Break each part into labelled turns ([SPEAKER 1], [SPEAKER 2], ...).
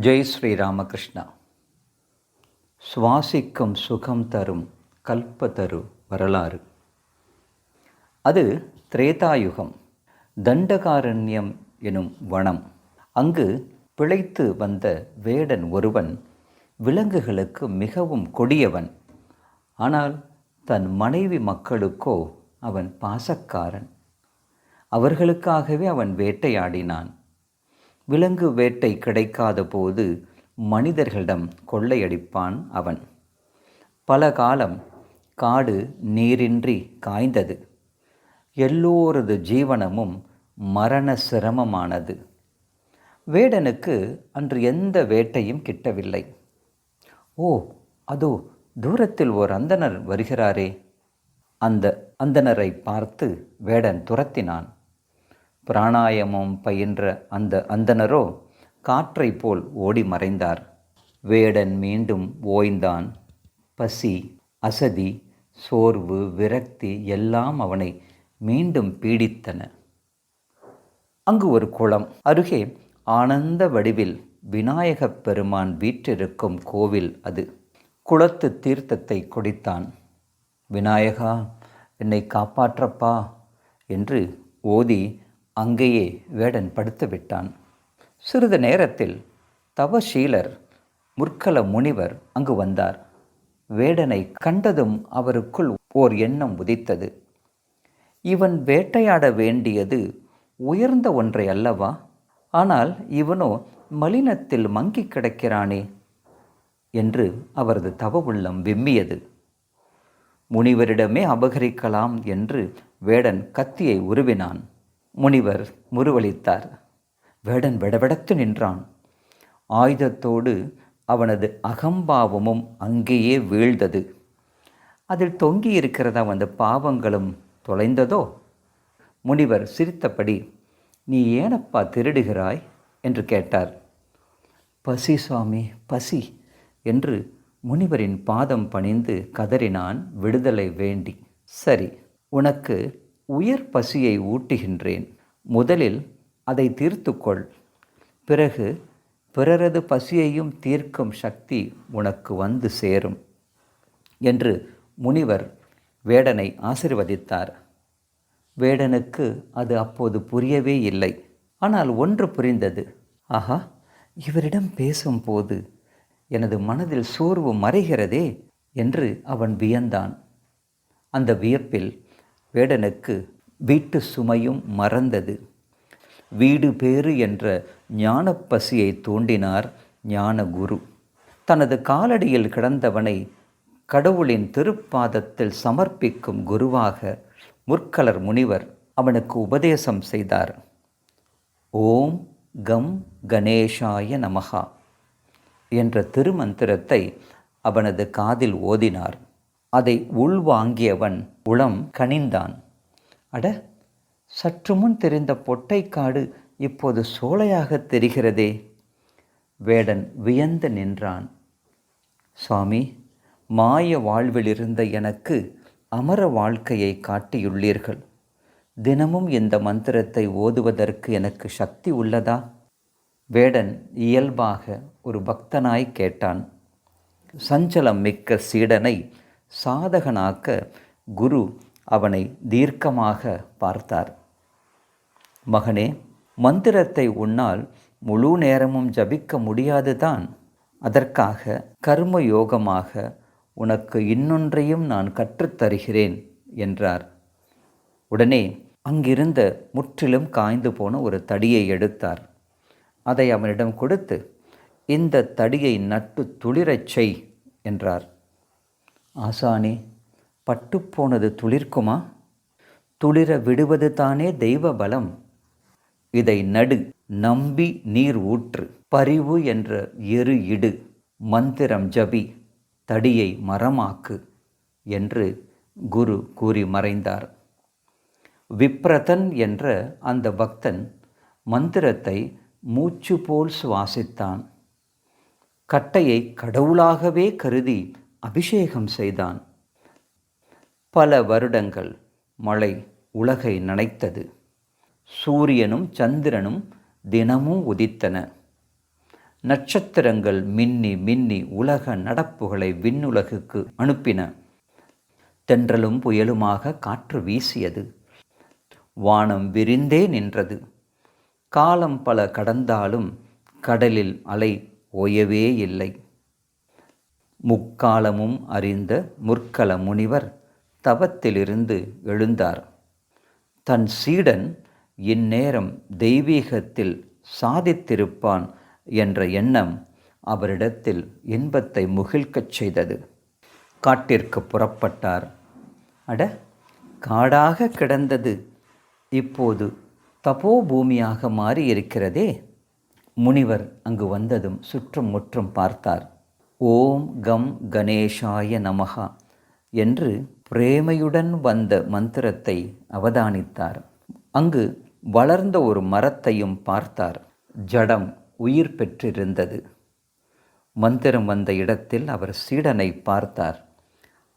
[SPEAKER 1] ஜெய் ஸ்ரீ ராமகிருஷ்ணா சுவாசிக்கும் சுகம் தரும் கல்பதரு வரலாறு. அது திரேதாயுகம் தண்டகாரண்யம் எனும் வனம். அங்கு பிழைத்து வந்த வேடன் ஒருவன் விலங்குகளுக்கு மிகவும் கொடியவன். ஆனால் தன் மனைவி மக்களுக்கோ அவன் பாசக்காரன். அவர்களுக்காகவே அவன் வேட்டையாடினான். விலங்கு வேட்டை கிடைக்காத போது மனிதர்களிடம் கொள்ளையடிப்பான் அவன். பல காலம் காடு நீரின்றி காய்ந்தது. எல்லோரது ஜீவனமும் மரண சிரமமானது. வேடனுக்கு அன்று எந்த வேட்டையும் கிட்டவில்லை. ஓ அதோ தூரத்தில் ஓர் அந்தனர் வருகிறாரே. அந்த அந்தனரை பார்த்து வேடன் துரத்தினான். பிராணாயமம் பயின்ற அந்த அந்தனரோ காற்றை போல் ஓடி மறைந்தார். வேடன் மீண்டும் ஓய்ந்தான். பசி அசதி சோர்வு விரக்தி எல்லாம் அவனை மீண்டும் பீடித்தன. அங்கு ஒரு குளம் அருகே ஆனந்த வடிவில் விநாயகப் பெருமான் வீற்றிருக்கும் கோவில் அது. குளத்து தீர்த்தத்தை குடித்தான். விநாயகா என்னை காப்பாற்றப்பா என்று ஓதி அங்கேயே வேடன் படுத்து விட்டான். சிறிது நேரத்தில் தவசீலர் முற்கல முனிவர் அங்கு வந்தார். வேடனை கண்டதும் அவருக்குள் ஓர் எண்ணம் உதித்தது. இவன் வேட்டையாட வேண்டியது உயர்ந்த ஒன்றை அல்லவா? ஆனால் இவனோ மலினத்தில் மங்கி கிடக்கிறானே என்று அவரது தவ உள்ளம் விம்மியது. முனிவரிடமே அபகரிக்கலாம் என்று வேடன் கத்தியை உருவினான். முனிவர் முருவளித்தார் வேடன் விடவிடத்து நின்றான். ஆயுதத்தோடு அவனது அகம்பாவமும் அங்கேயே வீழ்ந்தது. அதில் தொங்கி இருக்கிறத அந்த பாவங்களும் தொலைந்ததோ? முனிவர் சிரித்தபடி நீ ஏனப்பா திருடுகிறாய்? என்று கேட்டார். பசி சுவாமி பசி என்று முனிவரின் பாதம் பணிந்து கதறினான் விடுதலை வேண்டி. சரி உனக்கு உயர் பசியை ஊட்டுகின்றேன். முதலில் அதை தீர்த்துக்கொள். பிறகு பிறரது பசியையும் தீர்க்கும் சக்தி உனக்கு வந்து சேரும் என்று முனிவர் வேடனை ஆசிர்வதித்தார். வேடனுக்கு அது அப்போது புரியவே இல்லை. ஆனால் ஒன்று புரிந்தது. ஆஹா இவரிடம் பேசும்போது எனது மனதில் சோர்வு மறைகிறதே என்று அவன் வியந்தான். அந்த வியப்பில் வேடனுக்கு வீட்டு சுமையும் மறந்தது. வீடு பேறு என்ற ஞானப்பசியை தூண்டினார் ஞான குரு தனது காலடியில் கிடந்தவனை கடவுளின் திருப்பாதத்தில் சமர்ப்பிக்கும் குருவாக முற்கலர் முனிவர் அவனுக்கு உபதேசம் செய்தார். ஓம் கம் கணேஷாய நமகா என்ற திருமந்திரத்தை அவனது காதில் ஓதினார். அதை உள்வாங்கியவன் உளம் கனிந்தான். அட சற்று முன் தெரிந்த பொட்டைக்காடு இப்போது சோலையாக தெரிகிறதே. வேடன் வியந்து நின்றான். சுவாமி மாய வாழ்விலிருந்த எனக்கு அமர வாழ்க்கையை காட்டியுள்ளீர்கள். தினமும் இந்த மந்திரத்தை ஓதுவதற்கு எனக்கு சக்தி உள்ளதா? வேடன் இயல்பாக ஒரு பக்தனாய் கேட்டான். சஞ்சலம் மிக்க சீடனை சாதகனாக்க குரு அவனை தீர்க்கமாக பார்த்தார். மகனே மந்திரத்தை உன்னால் முழு நேரமும் ஜபிக்க முடியாதுதான். அதற்காக கர்ம யோகமாக உனக்கு இன்னொன்றையும் நான் கற்றுத்தருகிறேன் என்றார். உடனே அங்கிருந்த முற்றிலும் காய்ந்து போன ஒரு தடியை எடுத்தார். அதை அவனிடம் கொடுத்து இந்த தடியை நட்டு துளிரச் செய் என்றார். ஆசானே பட்டுப்போனது துளிர்க்குமா? துளிர விடுவது தானே தெய்வ பலம். இதை நடு நம்பி நீர் ஊற்று பரிவு என்ற எரு இடு மந்திரம் ஜபி தடியை மரமாக்கு என்று குரு கூறி மறைந்தார். விப்ரதன் என்ற அந்த பக்தன் மந்திரத்தை மூச்சு போல் சுவாசித்தான். கட்டையை கடவுளாகவே கருதி அபிஷேகம் செய்தான். பல வருடங்கள் மழை உலகை நனைத்தது. சூரியனும் சந்திரனும் தினமும் உதித்தன. நட்சத்திரங்கள் மின்னி மின்னி உலக நடப்புகளை விண்ணுலகுக்கு அனுப்பின. தென்றலும் புயலுமாக காற்று வீசியது. வானம் விரிந்தே நின்றது. காலம் பல கடந்தாலும் கடலில் அலை ஓயவே இல்லை. முக்காலமும் அறிந்த முற்கல முனிவர் தவத்திலிருந்து எழுந்தார். தன் சீடன் இந்நேரம் தெய்வீகத்தில் சாதித்திருப்பான் என்ற எண்ணம் அவரிடத்தில் இன்பத்தை முகிழ்க்கச் செய்தது. காட்டிற்கு புறப்பட்டார். அட காடாக கிடந்தது. இப்போது தபோபூமியாக மாறியிருக்கிறதே. முனிவர் அங்கு வந்ததும் சுற்றும் முற்றும் பார்த்தார். ஓம் கம் கணேஷாய நமகா என்று பிரேமையுடன் வந்த மந்திரத்தை அவதானித்தார். அங்கு வளர்ந்த ஒரு மரத்தையும் பார்த்தார். ஜடம் உயிர் பெற்றிருந்தது. மந்திரம் வந்த இடத்தில் அவர் சீடனை பார்த்தார்.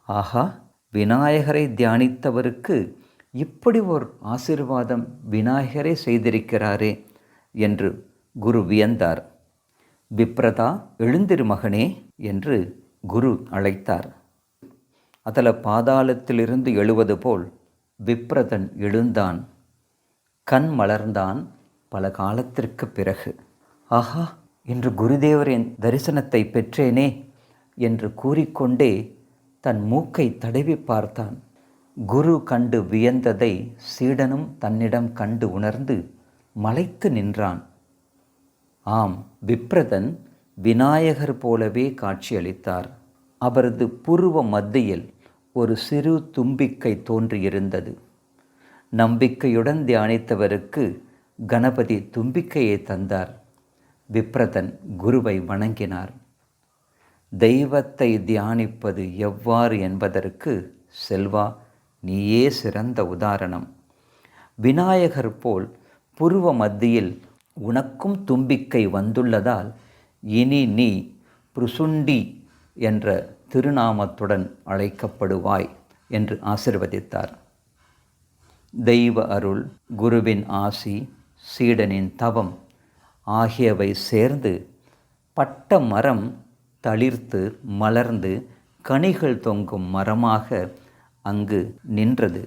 [SPEAKER 1] ஆஹா விநாயகரை தியானித்தவருக்கு இப்படி ஒரு ஆசிர்வாதம் விநாயகரே செய்திருக்கிறாரே என்று குரு வியந்தார். விப்ரதா எழுந்திரு மகனே. என்று குரு அழைத்தார். அதில் பாதாளத்திலிருந்து எழுவது போல் விப்ரதன் எழுந்தான். கண் மலர்ந்தான் பல காலத்திற்கு பிறகு. ஆஹா இன்று குருதேவரின் தரிசனத்தை பெற்றேனே என்று கூறிக்கொண்டே தன் மூக்கை தடவி பார்த்தான். குரு கண்டு வியந்ததை சீடனும் தன்னிடம் கண்டு உணர்ந்து மலைத்து நின்றான். ஆம் விப்ரதன் விநாயகர் போலவே காட்சியளித்தார். அவரது புருவ மத்தியில் ஒரு சிறு தும்பிக்கை தோன்றியிருந்தது. நம்பிக்கையுடன் தியானித்தவருக்கு கணபதி தும்பிக்கையை தந்தார். விப்ரதன் குருவை வணங்கினார். தெய்வத்தை தியானிப்பது எவ்வாறு என்பதற்கு செல்வா நீயே சிறந்த உதாரணம். விநாயகர் போல் புருவ மத்தியில் உனக்கும் தும்பிக்கை வந்துள்ளதால் இனி நீ புருசுண்டி என்ற திருநாமத்துடன் அழைக்கப்படுவாய் என்று ஆசிர்வதித்தார். தெய்வ அருள் குருவின் ஆசி சீடனின் தவம் ஆகியவை சேர்ந்து பட்ட மரம் தளிர்த்து மலர்ந்து கனிகள் தொங்கும் மரமாக அங்கு நின்றது.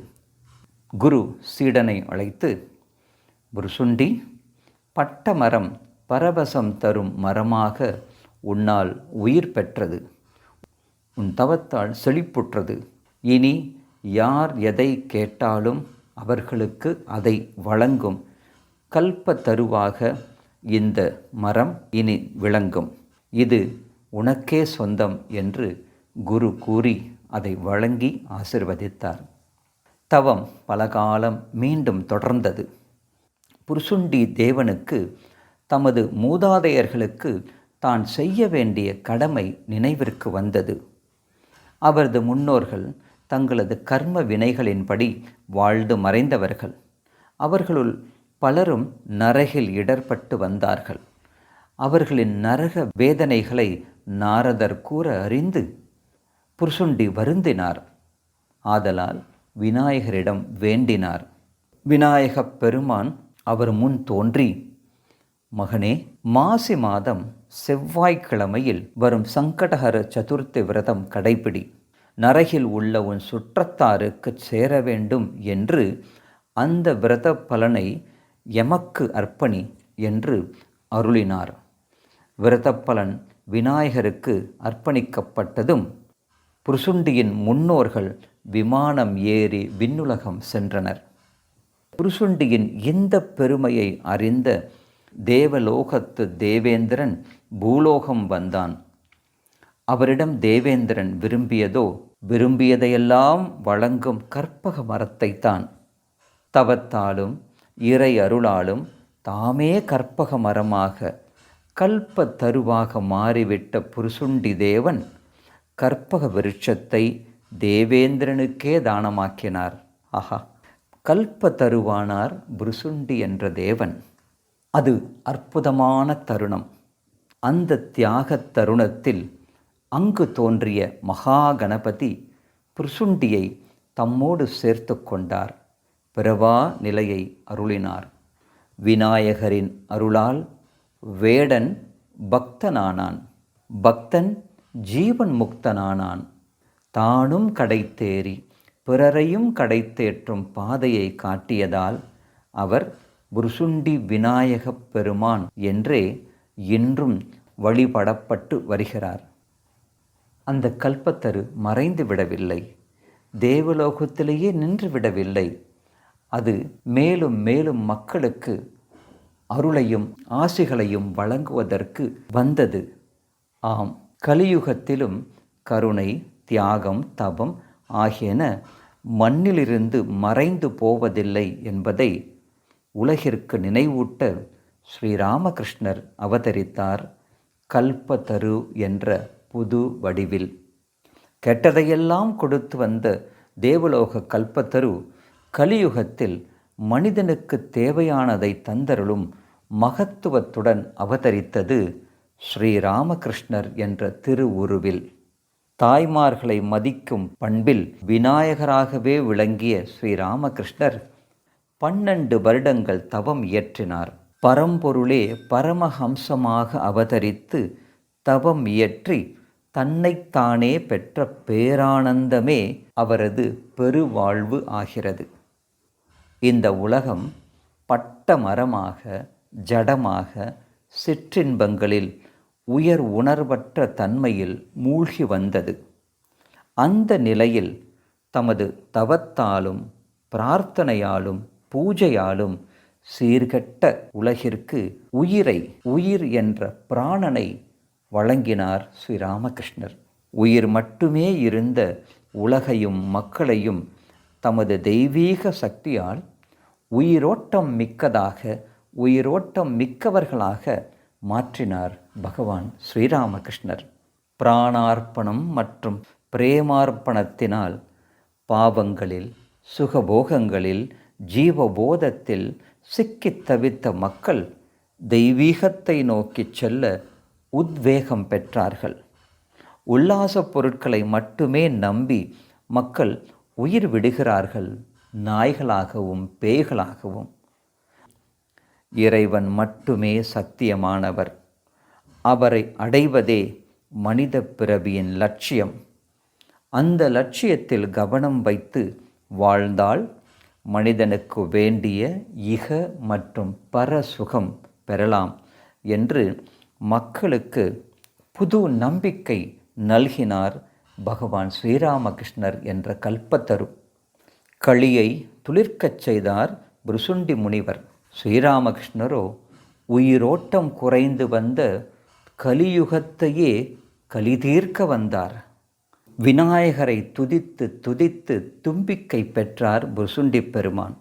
[SPEAKER 1] குரு சீடனை அழைத்து புருசுண்டி பட்ட மரம் பரவசம் தரும் மரமாக உன்னால் உயிர் பெற்றது. உன் தவத்தால் செழிப்புற்றது. இனி யார் எதை கேட்டாலும் அவர்களுக்கு அதை வழங்கும். கல்ப தருவாக இந்த மரம் இனி விளங்கும். இது உனக்கே சொந்தம் என்று குரு கூறி அதை வழங்கி ஆசிர்வதித்தார். தவம் பல காலம் மீண்டும் தொடர்ந்தது. புருசுண்டி தேவனுக்கு தமது மூதாதையர்களுக்கு தான் செய்ய வேண்டிய கடமை நினைவிற்கு வந்தது. அவரது முன்னோர்கள் தங்களது கர்ம வினைகளின்படி வாழ்ந்து மறைந்தவர்கள். அவர்களுள் பலரும் நரகில் இடர்பட்டு வந்தார்கள். அவர்களின் நரக வேதனைகளை நாரதர் கூற அறிந்து புருஷுண்டி வருந்தினார். ஆதலால் விநாயகரிடம் வேண்டினார். விநாயகப் பெருமான் அவர் முன் தோன்றி மகனே மாசி மாதம் செவ்வாய்க்கிழமையில் வரும் சங்கடஹர சதுர்த்தி விரதம் கடைபிடி. நரகில் உள்ள உன் சுற்றத்தாருக்கு சேர வேண்டும் என்று அந்த விரத பலனை எமக்கு அர்ப்பணி என்று அருளினார். விரத பலன் விநாயகருக்கு அர்ப்பணிக்கப்பட்டதும் புருசுண்டியின் முன்னோர்கள் விமானம் ஏறி விண்ணுலகம் சென்றனர். புருசுண்டியின் இந்த பெருமையை அறிந்த தேவலோகத்து தேவேந்திரன் பூலோகம் வந்தான். அவரிடம் தேவேந்திரன் விரும்பியதோ விரும்பியதையெல்லாம் வழங்கும் கற்பக மரத்தைத்தான். தவத்தாலும் இறை அருளாலும் தாமே கற்பக மரமாக கல்ப தருவாக மாறிவிட்ட புருசுண்டி தேவன் கற்பக விருட்சத்தை தேவேந்திரனுக்கே தானமாக்கினார். ஆஹா! கல்ப தருவானார் புருசுண்டி என்ற தேவன். அது அற்புதமான தருணம். அந்த தியாகத் தருணத்தில் அங்கு தோன்றிய மகா கணபதி புருசுண்டியை தம்மோடு சேர்த்து கொண்டார். பிறவா நிலையை அருளினார். விநாயகரின் அருளால் வேடன் பக்தனானான். பக்தன் ஜீவன் முக்தனானான். தானும் கடைத்தேறி பிறரையும் கடைத்தேற்றும் பாதையை காட்டியதால் அவர் புருசுண்டி விநாயகப் பெருமான் என்றே இன்றும் வழிபடப்பட்டு வருகிறார். அந்த கல்பத்தரு மறைந்து விடவில்லை. தேவலோகத்திலேயே நின்று விடவில்லை. அது மேலும் மேலும் மக்களுக்கு அருளையும் ஆசிகளையும் வழங்குவதற்கு வந்தது. ஆம் கலியுகத்திலும் கருணை தியாகம் தபம் ஆகியன மண்ணிலிருந்து மறைந்து போவதில்லை என்பதை உலகிற்கு நினைவூட்ட ஸ்ரீராமகிருஷ்ணர் அவதரித்தார் கல்பதரு என்ற புது வடிவில். கெட்டதையெல்லாம் கொடுத்து வந்த தேவலோக கல்பத்தரு கலியுகத்தில் மனிதனுக்கு தேவையானதை தந்தருளும் மகத்துவத்துடன் அவதரித்தது ஸ்ரீராமகிருஷ்ணர் என்ற திருவுருவில். தாய்மார்களை மதிக்கும் பண்பில் விநாயகராகவே விளங்கிய ஸ்ரீராமகிருஷ்ணர் பன்னெண்டு வருடங்கள் தவம் இயற்றினார். பரம்பொருளே பரமஹம்சமாக அவதரித்து தவம் இயற்றி தன்னைத்தானே பெற்ற பேரானந்தமே அவரது பெருவாழ்வு ஆகிறது. இந்த உலகம் பட்ட மரமாக ஜடமாக சிற்றின்பங்களில் உயர் உணர்வற்ற தன்மையில் மூழ்கி வந்தது. அந்த நிலையில் தமது தவத்தாலும் பிரார்த்தனையாலும் பூஜையாலும் சீர்கெட்ட உலகிற்கு உயிரை உயிர் என்ற பிராணனை வழங்கினார் ஸ்ரீராமகிருஷ்ணர். உயிர் மட்டுமே இருந்த உலகையும் மக்களையும் தமது தெய்வீக சக்தியால் உயிரோட்டம் மிக்கதாக உயிரோட்டம் மிக்கவர்களாக மாற்றினார் பகவான் ஸ்ரீராமகிருஷ்ணர். பிராணார்ப்பணம் மற்றும் பிரேமார்ப்பணத்தினால் பாவங்களில் சுகபோகங்களில் ஜீவபோதத்தில் சிக்கித் தவித்த மக்கள் தெய்வீகத்தை நோக்கிச் செல்ல உத்வேகம் பெற்றார்கள். உல்லாசப் பொருட்களை மட்டுமே நம்பி மக்கள் உயிர் விடுகிறார்கள். நாய்களாகவும் பேய்களாகவும். இறைவன் மட்டுமே சத்தியமானவர். அவரை அடைவதே மனித பிறவியின் லட்சியம். அந்த லட்சியத்தில் கவனம் வைத்து வாழ்ந்தால் மனிதனுக்கு வேண்டிய இக மற்றும் பர சுகம் பெறலாம் என்று மக்களுக்கு புது நம்பிக்கை நல்கினார் பகவான் ஸ்ரீராமகிருஷ்ணர் என்ற கல்பத்தரு. களியை துளிர்க்கச் செய்தார் பிருசுண்டி முனிவர். ஸ்ரீராமகிருஷ்ணரோ உயிரோட்டம் குறைந்து வந்த கலியுகத்தையே கலிதீர்க்க வந்தார். விநாயகரை துதித்து துதித்து தும்பிக்கை பெற்றார் புசுண்டி பெருமான்.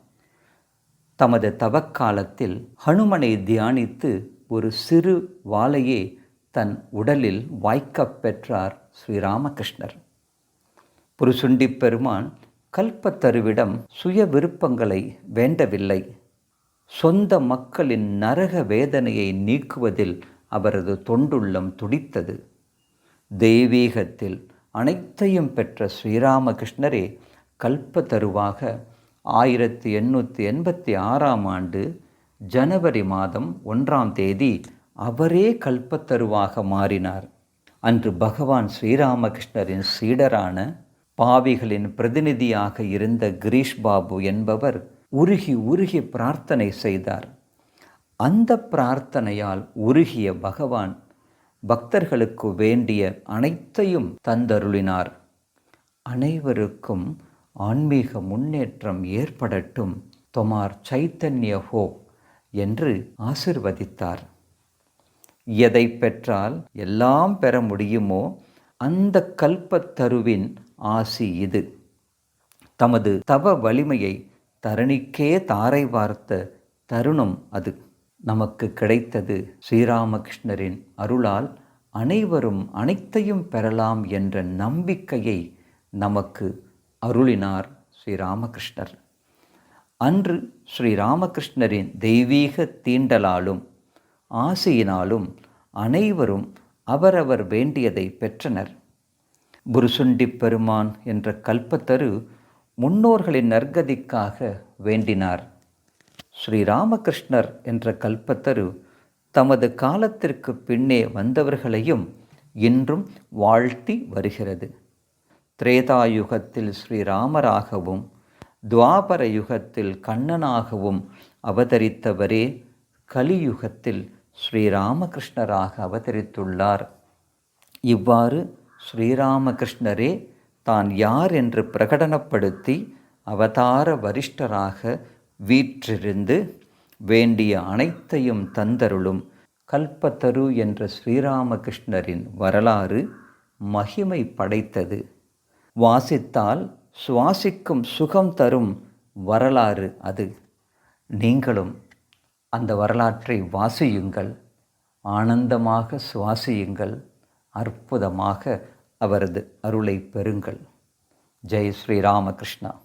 [SPEAKER 1] தமது தவக்காலத்தில் ஹனுமனை தியானித்து ஒரு சிறு வாளையே தன் உடலில் வாய்க்கப் பெற்றார் ஸ்ரீராமகிருஷ்ணர். புருசுண்டி பெருமான் கல்பத்தருவிடம் சுய விருப்பங்களை வேண்டவில்லை. சொந்த மக்களின் நரக வேதனையை நீக்குவதில் அவரது தொண்டுள்ளம் துடித்தது. தெய்வீகத்தில் அனைத்தையும் பெற்ற ஸ்ரீராமகிருஷ்ணரே கல்பத்தருவாக ஆயிரத்தி எண்ணூற்றி எண்பத்தி ஆறாம் ஆண்டு ஜனவரி மாதம் ஒன்றாம் தேதி அவரே கல்பத்தருவாக மாறினார். அன்று பகவான் ஸ்ரீராமகிருஷ்ணரின் சீடரான பாவிகளின் பிரதிநிதியாக இருந்த கிரீஷ் பாபு என்பவர் உருகி உருகி பிரார்த்தனை செய்தார். அந்த பிரார்த்தனையால் உருகிய பகவான் பக்தர்களுக்கு வேண்டிய அனைத்தையும் தந்தருளினார். அனைவருக்கும் ஆன்மீக முன்னேற்றம் ஏற்படட்டும் தொமார் சைத்தன்ய ஹோ என்று ஆசிர்வதித்தார். எதை பெற்றால் எல்லாம் பெற முடியுமோ அந்த கல்பத்தருவின் ஆசி இது. தமது தவ வலிமையை தரணிக்கே தாரை வார்த்த தருணம் அது. நமக்கு கிடைத்தது ஸ்ரீராமகிருஷ்ணரின் அருளால் அனைவரும் அனைத்தையும் பெறலாம் என்ற நம்பிக்கையை நமக்கு அருளினார் ஸ்ரீராமகிருஷ்ணர். அன்று ஸ்ரீராமகிருஷ்ணரின் தெய்வீக தீண்டலாலும் ஆசையினாலும் அனைவரும் அவரவர் வேண்டியதை பெற்றனர். புருசுண்டி பெருமான் என்ற கல்பத்தரு முன்னோர்களின் நற்கதிக்காக வேண்டினார். ஸ்ரீராமகிருஷ்ணர் என்ற கல்பத்தரு தமது காலத்திற்கு பின்னே வந்தவர்களையும் இன்றும் வாழ்த்தி வருகிறது. திரேதாயுகத்தில் ஸ்ரீராமராகவும் துவாபர யுகத்தில் கண்ணனாகவும் அவதரித்தவரே கலியுகத்தில் ஸ்ரீராமகிருஷ்ணராக அவதரித்துள்ளார். இவ்வாறு ஸ்ரீராமகிருஷ்ணரே தான் யார் என்று பிரகடனப்படுத்தி அவதார வரிஷ்டராக வீற்றிருந்து வேண்டிய அனைத்தையும் தந்தருளும் கல்பத்தரு என்ற ஸ்ரீராமகிருஷ்ணரின் வரலாறு மகிமை படைத்தது. வாசித்தால் சுவாசிக்கும் சுகம் தரும் வரலாறு அது. நீங்களும் அந்த வரலாற்றை வாசியுங்கள். ஆனந்தமாக சுவாசியுங்கள். அற்புதமாக அவரது அருளை பெறுங்கள். ஜெய் ஸ்ரீராமகிருஷ்ணா.